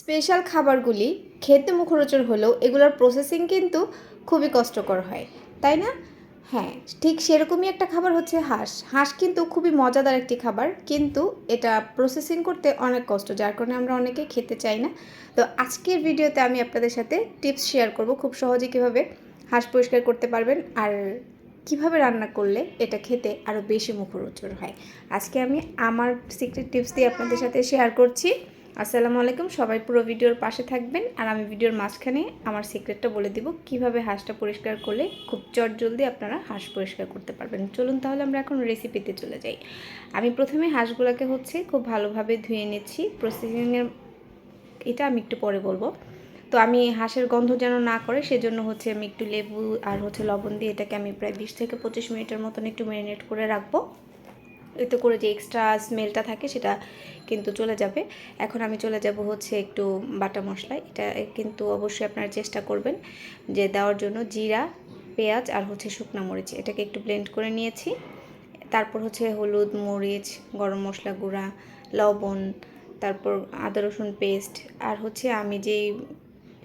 Special খাবারগুলি খেতে মুখরোচক হলেও এগুলোর প্রসেসিং কিন্তু খুবই কষ্টকর হয়, তাই না? হ্যাঁ ঠিক সেরকমই একটা খাবার হচ্ছে হাঁস। হাঁস কিন্তু খুবই মজাদার একটি খাবার, কিন্তু এটা প্রসেসিং করতে অনেক কষ্ট, যার কারণে আমরা অনেকে খেতে চাই না। তো আজকের ভিডিওতে আমি আপনাদের সাথে টিপস শেয়ার করব খুব সহজে কীভাবে হাঁস পরিষ্কার করতে পারবেন আর কীভাবে রান্না করলে এটা খেতে আরও বেশি মুখরোচক হয়। আজকে আমি আমার সিক্রেট টিপস দিয়ে আপনাদের সাথে শেয়ার করছি। আসসালামু আলাইকুম, সবাই পুরো ভিডিওর পাশে থাকবেন। আর আমি ভিডিওর মাঝখানে আমার সিক্রেটটা বলে দিব, কীভাবে হাঁসটা পরিষ্কার করলে খুব চট জলদি আপনারা হাঁস পরিষ্কার করতে পারবেন। চলুন তাহলে আমরা এখন রেসিপিতে চলে যাই। আমি প্রথমে হাঁসগুলোকে হচ্ছে খুব ভালোভাবে ধুয়ে নিচ্ছি। প্রসেসিংয়ের এটা আমি একটু পরে বলব। তো আমি হাঁসের গন্ধ যেন না করে, সেজন্য হচ্ছে আমি একটু লেবু আর হচ্ছে লবণ দিয়ে এটাকে আমি প্রায় বিশ থেকে পঁচিশ মিনিটের মতন একটু ম্যারিনেট করে রাখব। এতে করে যে এক্সট্রা স্মেলটা থাকে সেটা কিন্তু চলে যাবে। এখন আমি চলে যাব হচ্ছে একটু বাটা মশলা। এটা কিন্তু অবশ্যই আপনারা চেষ্টা করবেন যে দেওয়ার জন্য জিরা, পেঁয়াজ আর হচ্ছে শুকনো মরিচ। এটাকে একটু ব্লেন্ড করে নিয়েছি। তারপর হচ্ছে হলুদ, মরিচ, গরম মশলা গুঁড়া, লবণ, তারপর আদা রসুন পেস্ট আর হচ্ছে আমি যেই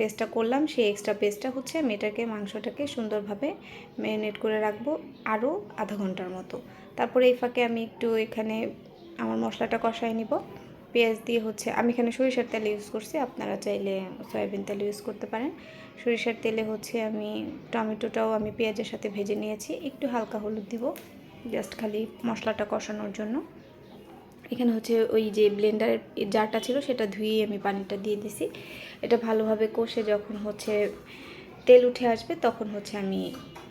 পেস্টটা করলাম, সেই এক্সট্রা পেস্টটা হচ্ছে আমি এটাকে, মাংসটাকে সুন্দরভাবে ম্যারিনেট করে রাখব আরও আধা ঘণ্টার মতো। তারপরে এই ফাঁকে আমি একটু এখানে আমার মশলাটা কষায় নিব। পেঁয়াজ দিয়ে হচ্ছে, আমি এখানে সরিষার তেল ইউজ করছি, আপনারা চাইলে সয়াবিন তেল ইউজ করতে পারেন। সরিষার তেলে হচ্ছে আমি টমেটোটাও আমি পেঁয়াজের সাথে ভেজে নিয়েছি, একটু হালকা হলুদ দিব জাস্ট খালি মশলাটা কষানোর জন্য। এখানে হচ্ছে ওই যে ব্লেন্ডারের জারটা ছিল, সেটা ধুয়ে আমি পানিটা দিয়ে দিছি। এটা ভালোভাবে কষে যখন হচ্ছে তেল উঠে আসবে, তখন হচ্ছে আমি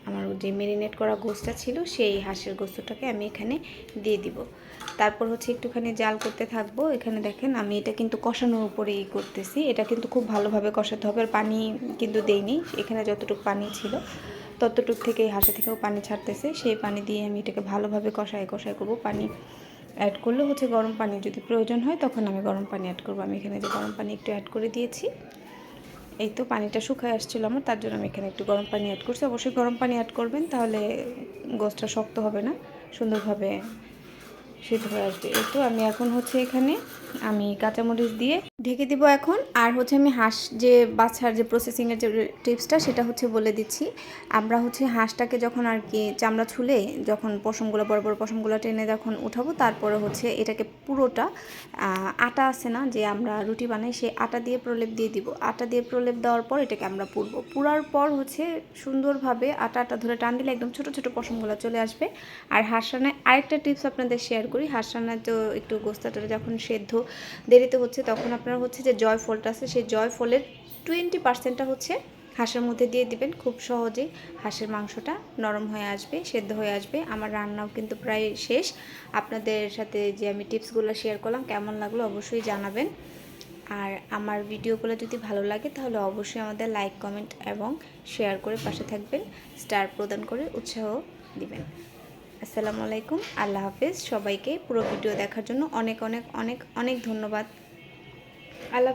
আমার যে মেরিনেট করা গোস্তটা ছিল, সেই হাঁসের গোস্তটাকে আমি এখানে দিয়ে দিব। তারপর হচ্ছে একটুখানি জাল করতে থাকব। এখানে দেখেন, আমি এটা কিন্তু কষানোর উপরেই করতেছি। এটা কিন্তু খুব ভালোভাবে কষাতে হবে, আর পানি কিন্তু দেইনি। এখানে যতটুকু পানি ছিল, ততটুক থেকে হাঁসে থেকেও পানি ছাড়তেছে। সেই পানি দিয়ে আমি এটাকে ভালোভাবে কষায় কষায় করব। পানি অ্যাড করলে হচ্ছে গরম পানি যদি প্রয়োজন হয়, তখন আমি গরম পানি অ্যাড করব। আমি এখানে যে গরম পানি একটু অ্যাড করে দিয়েছি, এই তো পানিটা শুকায় আসছিল আমার, তার জন্য আমি এখানে একটু গরম পানি অ্যাড করছি। অবশ্যই গরম পানি অ্যাড করবেন, তাহলে গোছটা শক্ত হবে না, সুন্দরভাবে সিদ্ধ হয়ে আসবে। এই তো আমি এখন হচ্ছে এখানে আমি কাঁচামরিচ দিয়ে ঢেকে দিব এখন। আর হচ্ছে আমি হাঁস যে বাছার যে প্রসেসিংয়ের যে টিপসটা সেটা হচ্ছে বলে দিচ্ছি। আমরা হচ্ছে হাঁসটাকে যখন আর কি চামড়া ছুলে, যখন পশমগুলো, বড় বড় পশমগুলো টেনে যখন উঠাবো, তারপরে হচ্ছে এটাকে পুরোটা আটা আছে না, যে আমরা রুটি বানাই, সেই আটা দিয়ে প্রলেপ দিয়ে দিব। আটা দিয়ে প্রলেপ দেওয়ার পর এটাকে আমরা পুরবো। পুরার পর হচ্ছে সুন্দরভাবে আটা আটা ধরে টান দিলে একদম ছোটো ছোটো পশমগুলো চলে আসবে। আর হাঁস রান্নায় আরেকটা টিপস আপনাদের শেয়ার করি। হাঁস রান্নায় তো একটু গোস্তাটা যখন সেদ্ধ দেরিতে হচ্ছে, তখন আপনার হচ্ছে যে জয় ফলটা আছে, সেই জয় ফলের টোয়েন্টি পার্সেন্টটা হচ্ছে হাঁসের মধ্যে দিয়ে দিবেন। খুব সহজেই হাঁসের মাংসটা নরম হয়ে আসবে, সেদ্ধ হয়ে আসবে। আমার রান্নাও কিন্তু প্রায় শেষ। আপনাদের সাথে যে আমি টিপসগুলো শেয়ার করলাম, কেমন লাগল অবশ্যই জানাবেন। আর আমার ভিডিওগুলো যদি ভালো লাগে, তাহলে অবশ্যই আমাদের লাইক কমেন্ট এবং শেয়ার করে পাশে থাকবেন। স্টার প্রদান করে উৎসাহ দিবেন। আসসালামু আলাইকুম, আল্লাহ হাফেজ। সবাইকে পুরো ভিডিও দেখার জন্য অনেক অনেক অনেক অনেক ধন্যবাদ। আল্লাহ